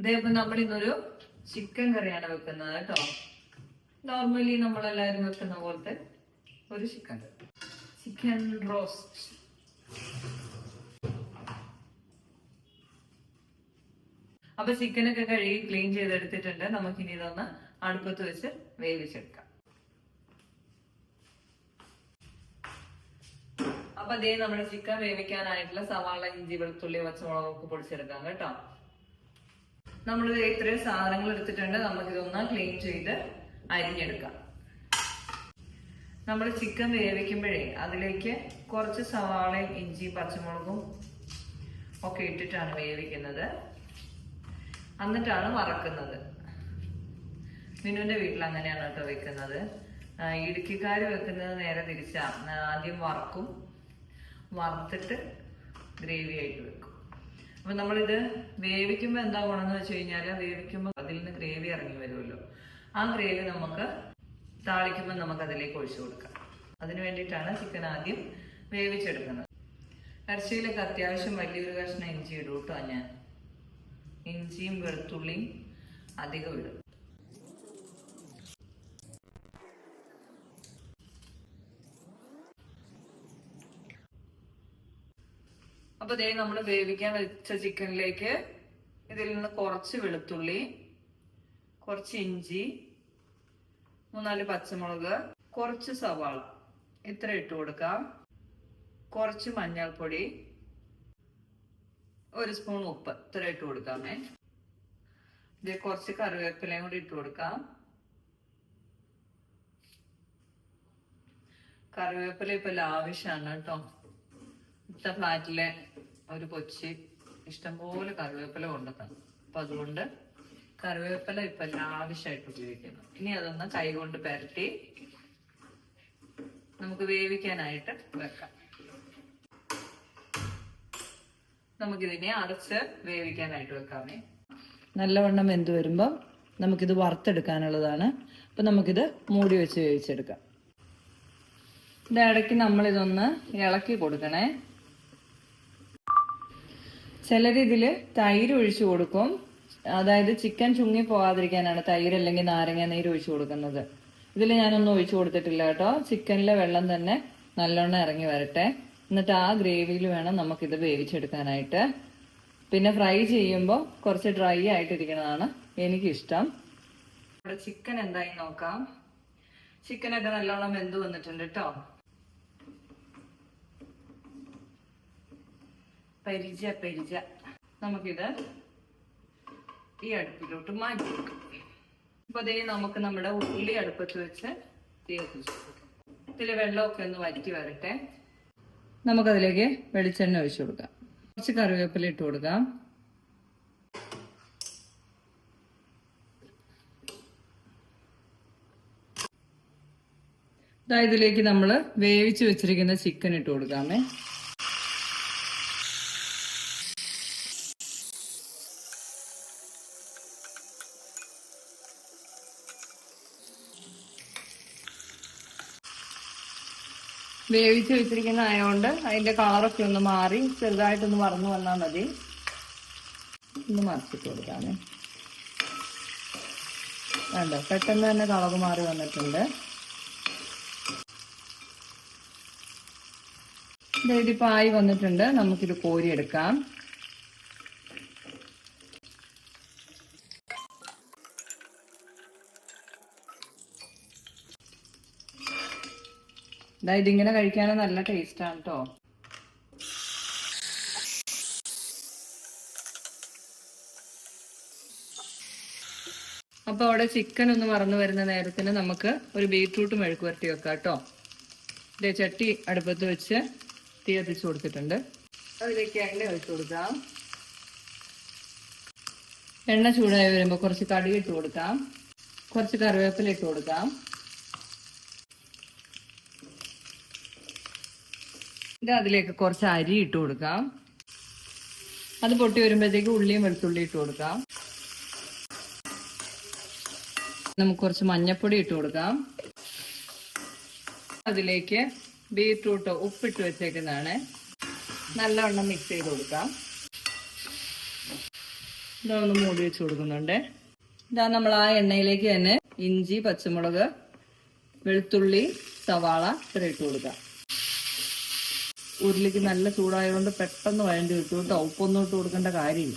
ഇതേപോലെ നമ്മൾ ഇന്നൊരു ചിക്കൻ കറിയാണ് വെക്കുന്നത് കേട്ടോ. നോർമലി നമ്മൾ നമ്മളെല്ലാവരും വെക്കുന്ന പോലത്തെ ഒരു ചിക്കൻ. ചിക്കൻ റോസ്റ്റ് അപ്പൊ ചിക്കനൊക്കെ കഴുകി ക്ലീൻ ചെയ്തെടുത്തിട്ടുണ്ട്. നമുക്കിനി ഇതൊന്ന് അടുപ്പത്ത് വെച്ച് വേവിച്ചെടുക്കാം. അപ്പൊ അതേ നമ്മുടെ ചിക്കൻ വേവിക്കാനായിട്ടുള്ള സവാള ഇഞ്ചി വെളുത്തുള്ളി പച്ചമുളകൊക്കെ പൊടിച്ചെടുക്കാം കേട്ടോ. നമ്മൾ ഇത്രയും സാധനങ്ങൾ എടുത്തിട്ടുണ്ട്. നമുക്ക് നമുക്കിതൊന്ന് ക്ലീൻ ചെയ്ത് അരിഞ്ഞെടുക്കാം. നമ്മൾ ചിക്കൻ വേവിക്കുമ്പോഴേ അതിലേക്ക് കുറച്ച് സവാളയും ഇഞ്ചി പച്ചമുളകും ഒക്കെ ഇട്ടിട്ടാണ് വേവിക്കുന്നത്. എന്നിട്ടാണ് വറക്കുന്നത്. മിനുവിന്റെ വീട്ടിൽ അങ്ങനെയാണ് കേട്ടോ വെക്കുന്നത്. ഇടുക്കിക്കാർ വെക്കുന്നത് നേരെ തിരിച്ചാ. ആദ്യം വറക്കും. വറുത്തിട്ട് ഗ്രേവി ആയിട്ട് വെക്കും. അപ്പൊ നമ്മളിത് വേവിക്കുമ്പോൾ എന്താ ഗുണമെന്ന് വെച്ച് കഴിഞ്ഞാൽ വേവിക്കുമ്പോൾ അതിൽ നിന്ന് ഗ്രേവി ഇറങ്ങി വരുമല്ലോ. ആ ഗ്രേവി നമുക്ക് താളിക്കുമ്പോൾ നമുക്ക് അതിലേക്ക് ഒഴിച്ചു കൊടുക്കാം. അതിനു വേണ്ടിയിട്ടാണ് ചിക്കൻ ആദ്യം വേവിച്ചെടുക്കുന്നത്. ഇറച്ചിയിലൊക്കെ അത്യാവശ്യം വലിയൊരു കഷ്ണം ഇഞ്ചി ഇടും കേട്ടോ ഞാൻ. ഇഞ്ചിയും വെളുത്തുള്ളിയും അധികം ഇടും. അപ്പൊ ദേ നമ്മൾ വേവിക്കാൻ വെച്ച ചിക്കനിലേക്ക് ഇതിൽ നിന്ന് കുറച്ച് വെളുത്തുള്ളി കുറച്ച് ഇഞ്ചി മൂന്നാൽ പച്ചമുളക് കുറച്ച് സവാള. ഇത്ര ഇട്ട് കൊടുക്കാം. കുറച്ച് മഞ്ഞൾപ്പൊടി ഒരു സ്പൂൺ ഉപ്പ്. ഇത്ര ഇട്ട് കൊടുക്കാമേ. ഇത് കുറച്ച് കറിവേപ്പിലയും കൂടി ഇട്ട് കൊടുക്കാം. കറിവേപ്പില ഇപ്പൊ ലാവിഷാണ് കേട്ടോ. ഇത്ത ഫ്ലാറ്റിലെ ഒരു കൊച്ചി ഇഷ്ടംപോലെ കറിവേപ്പില കൊണ്ടുതന്നു അപ്പൊ അതുകൊണ്ട് കറിവേപ്പില ഇപ്പൊ ലാവിഷായിട്ട് ഉപയോഗിക്കുന്നു. ഇനി അതൊന്ന് കൈകൊണ്ട് പുരട്ടി നമുക്ക് വേവിക്കാനായിട്ട് വെക്കാം. നമുക്കിതിനെ അടച്ച് വേവിക്കാനായിട്ട് വെക്കാമേ. നല്ലവണ്ണം വെന്ത് വരുമ്പോൾ നമുക്കിത് വറുത്തെടുക്കാനുള്ളതാണ്. അപ്പം നമുക്കിത് മൂടി വെച്ച് വേവിച്ചെടുക്കാം. ഇത് ഇടയ്ക്ക് നമ്മളിതൊന്ന് ഇളക്കി കൊടുക്കണേ. ചിലരിതിൽ തൈര് ഒഴിച്ചു കൊടുക്കും. അതായത് ചിക്കൻ ചുങ്ങി പോകാതിരിക്കാനാണ് തൈര് അല്ലെങ്കിൽ നാരങ്ങ നീര് ഒഴിച്ചു കൊടുക്കുന്നത്. ഇതിൽ ഞാനൊന്നും ഒഴിച്ചു കൊടുത്തിട്ടില്ല കേട്ടോ. ചിക്കനിലെ വെള്ളം തന്നെ നല്ലോണം ഇറങ്ങി വരട്ടെ. എന്നിട്ട് ആ ഗ്രേവിയിൽ വേണം നമുക്കിത് വേവിച്ചെടുക്കാനായിട്ട്. പിന്നെ ഫ്രൈ ചെയ്യുമ്പോൾ കുറച്ച് ഡ്രൈ ആയിട്ടിരിക്കുന്നതാണ് എനിക്കിഷ്ടം. ചിക്കൻ എന്തായി നോക്കാം. ചിക്കനൊക്കെ നല്ലോണം വെന്ത് വന്നിട്ടുണ്ട് കേട്ടോ. പരിച പരിച. നമുക്കിത് ഈ അടുപ്പിലോട്ട് മാറ്റി അപ്പൊ അതേ നമുക്ക് നമ്മുടെ ഉള്ളി അടുപ്പത്ത് വെച്ച് തീ വെള്ളമൊക്കെ ഒന്ന് വറ്റി വരട്ടെ. നമുക്കതിലേക്ക് വെളിച്ചെണ്ണ ഒഴിച്ചു കൊടുക്കാം. കുറച്ച് കറിവേപ്പില ഇട്ട് കൊടുക്കാം. ഇതിലേക്ക് നമ്മൾ വേവിച്ച് വെച്ചിരിക്കുന്ന ചിക്കൻ ഇട്ട് കൊടുക്കാമേ. വേവിച്ച് വെച്ചിരിക്കുന്ന ആയതുകൊണ്ട് അതിന്റെ കളറൊക്കെ ഒന്ന് മാറി ചെറുതായിട്ടൊന്ന് വറന്നു വന്നാൽ മതി. ഒന്ന് മറിച്ചിട്ട് കൊടുക്കാമേ. വേണ്ട പെട്ടെന്ന് തന്നെ കളർ മാറി വന്നിട്ടുണ്ട്. ദേ ഇതിപ്പോ ആയി വന്നിട്ടുണ്ട്. നമുക്കിത് കോരിയെടുക്കാം. ദാ ഇതിങ്ങനെ കഴിക്കാൻ നല്ല ടേസ്റ്റ് ആണ് കേട്ടോ അപ്പൊ അവിടെ ചിക്കൻ ഒന്ന് മറന്നു വരുന്ന നേരത്തിന് നമുക്ക് ഒരു ബീട്രൂട്ട് മെഴുക്ക് വരട്ടി വെക്കാം കേട്ടോ ഇതേ ചട്ടി അടുപ്പത്ത് വെച്ച് തീ കത്തിച്ച് കൊടുത്തിട്ടുണ്ട്. അതിലേക്ക് എണ്ണ ഒഴിച്ചു കൊടുക്കാം. എണ്ണ ചൂടായി വരുമ്പോൾ കുറച്ച് കടി ഇട്ട് കൊടുക്കാം. കുറച്ച് കറിവേപ്പില ഇട്ട് കൊടുക്കാം. ഇത് അതിലേക്ക് കുറച്ച് അരി ഇട്ട് കൊടുക്കാം. അത് പൊട്ടി വരുമ്പോഴത്തേക്ക് ഉള്ളിയും വെളുത്തുള്ളി ഇട്ട് കൊടുക്കാം. നമുക്ക് കുറച്ച് മഞ്ഞപ്പൊടി ഇട്ട് കൊടുക്കാം. അതിലേക്ക് ബീട്രൂട്ട് ഉപ്പിട്ട് വെച്ചേക്കുന്നതാണ്. നല്ലവണ്ണം മിക്സ് ചെയ്ത് കൊടുക്കാം. ഇതൊന്ന് മൂടി വെച്ച് കൊടുക്കുന്നുണ്ട്. ഇതാ നമ്മൾ ആ എണ്ണയിലേക്ക് തന്നെ ഇഞ്ചി പച്ചമുളക് വെളുത്തുള്ളി സവാള ഇത്ര ഇട്ട് കൊടുക്കാം. ഉരുളിക്ക് നല്ല ചൂടായതുകൊണ്ട് പെട്ടെന്ന് വഴണ്ടി വിട്ടു. കേട്ടോ ഉപ്പൊന്നും ഇട്ട് കൊടുക്കേണ്ട കാര്യമില്ല.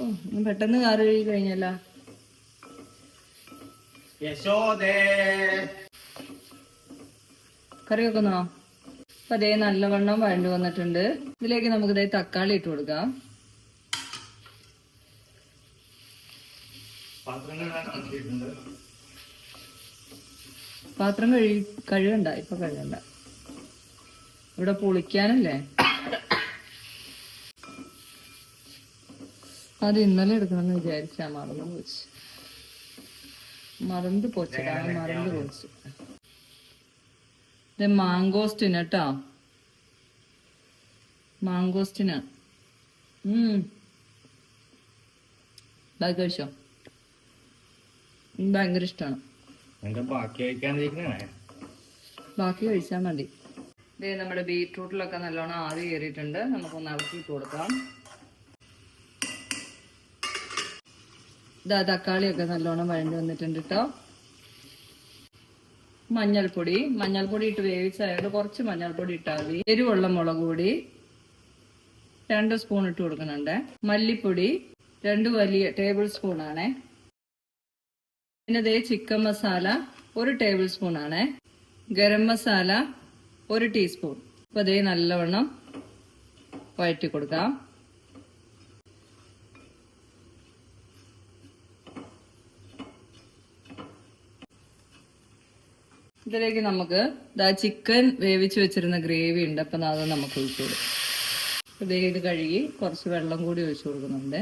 ഓ ഇന്ന് പെട്ടെന്ന് കാറ് കഴുകി കഴിഞ്ഞല്ല. കറി വെക്കുന്നോ അതേ നല്ലവണ്ണം വഴണ്ടു വന്നിട്ടുണ്ട്. ഇതിലേക്ക് നമുക്ക് ഇതേ തക്കാളി ഇട്ട് കൊടുക്കാം. പാത്രം കഴുകി കഴുകണ്ട ഇപ്പൊ കഴുകണ്ട. ഇവിടെ പൊളിക്കാനല്ലേ? അത് ഇന്നലെ എടുക്കണമെന്ന് വിചാരിച്ചാ മറന്നു പോച്ച് മറന്ന് പോച്ചടാ മറന്നു പോച്ച് ഇത് മാങ്കോസ്റ്റിന് കേട്ടോ. മാങ്കോസ്റ്റിന്. ബാക്കി കഴിച്ചോ? ഭയങ്കര ഇഷ്ടമാണ് ബാക്കി കഴിച്ചാ ബാക്കി കഴിച്ചാൽ മതി. ഇതേ നമ്മുടെ ബീട്രൂട്ടിലൊക്കെ നല്ലോണം ആവി കയറിയിട്ടുണ്ട്. നമുക്കൊന്ന് ഇളക്കിയിട്ട് കൊടുക്കാം. ഇതാ തക്കാളിയൊക്കെ നല്ലോണം വഴണ്ടി വന്നിട്ടുണ്ട് കേട്ടോ മഞ്ഞൾപ്പൊടി. മഞ്ഞൾപ്പൊടി ഇട്ട് വേവിച്ചായത് കുറച്ച് മഞ്ഞൾപ്പൊടി ഇട്ടാൽ മതി. എരിവുള്ള മുളക് പൊടി രണ്ട് സ്പൂൺ ഇട്ട് കൊടുക്കുന്നുണ്ട്. മല്ലിപ്പൊടി രണ്ട് വലിയ ടേബിൾ സ്പൂൺ ആണേ. പിന്നെ ദേ ചിക്കൻ മസാല ഒരു ടേബിൾ സ്പൂൺ ആണ്. ഗരം മസാല ഒരു ടീസ്പൂൺ അപ്പൊ ഇതേ നല്ലവണ്ണം വഴറ്റി കൊടുക്കാം. ഇതിലേക്ക് നമുക്ക് ഇതാ ചിക്കൻ വേവിച്ച് വെച്ചിരുന്ന ഗ്രേവി ഉണ്ട്. അപ്പൊ അത് നമുക്ക് ഒഴിച്ചു കൊടുക്കും. ഇത് കഴുകി കുറച്ച് വെള്ളം കൂടി ഒഴിച്ചു കൊടുക്കുന്നുണ്ട്.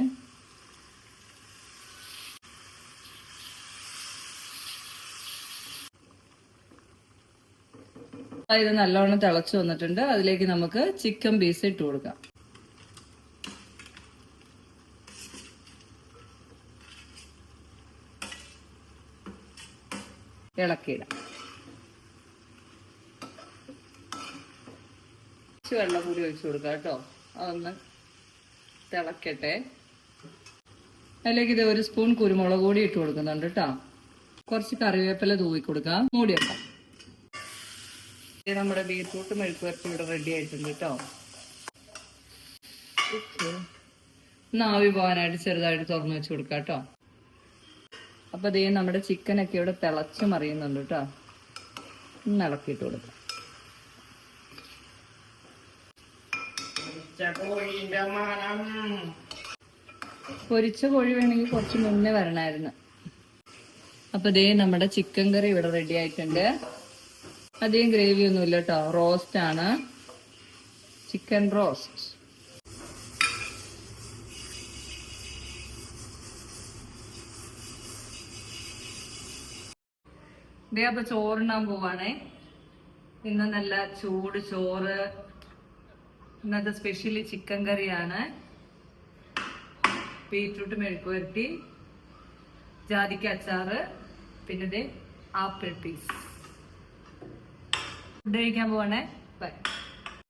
ഇത് നല്ലോണം തിളച്ചു വന്നിട്ടുണ്ട്. അതിലേക്ക് നമുക്ക് ചിക്കൻ പീസ് ഇട്ട് കൊടുക്കാം. ഇളക്കിയിടാം. കുറച്ച് വെള്ളം കൂടി ഒഴിച്ചു കൊടുക്കാം കേട്ടോ. അതൊന്ന് തിളക്കട്ടെ. അതിലേക്ക് ഇത് ഒരു സ്പൂൺ കുരുമുളക് കൂടി ഇട്ട് കൊടുക്കുന്നുണ്ട് കേട്ടോ. കുറച്ച് കറിവേപ്പില തൂവി കൊടുക്കാം. മൂടി വെക്കാം. നമ്മുടെ ബീറ്റ്റൂട്ട് മെഴുക്ക് വരട്ടി ഇവിടെ റെഡി ആയിട്ടുണ്ട് കേട്ടോ ആവി പോകാനായിട്ട് ചെറുതായിട്ട് തുറന്നു വെച്ച് കൊടുക്കാം കേട്ടോ അപ്പൊ ദേ നമ്മുടെ ചിക്കനൊക്കെ ഇവിടെ തിളച്ച് മറിയുന്നുണ്ട് കേട്ടോ ഒന്ന് ഇളക്കിയിട്ട് കൊടുക്കാം. പൊരിച്ച കോഴി വേണമെങ്കിൽ കുറച്ച് മുന്നേ വരണായിരുന്നു. അപ്പൊ ദേ നമ്മുടെ ചിക്കൻ കറി ഇവിടെ റെഡി ആയിട്ടുണ്ട്. അധികം ഗ്രേവി ഒന്നുമില്ല കേട്ടോ റോസ്റ്റ് ആണ്. ചിക്കൻ റോസ്റ്റ് ഇതേ അപ്പൊ ചോറുണ്ടാൻ പോവാണേ. ഇന്ന് നല്ല ചൂട് ചോറ്. ഇന്നത്തെ സ്പെഷ്യലി ചിക്കൻ കറിയാണ്. ബീറ്റ്റൂട്ട് മെഴുക്ക് വരട്ടി. ജാതിക്ക അച്ചാറ്. പിന്നെ ആപ്പിൾ പീസ് ഫുഡ് കഴിക്കാൻ പോവാണേ. ബൈ.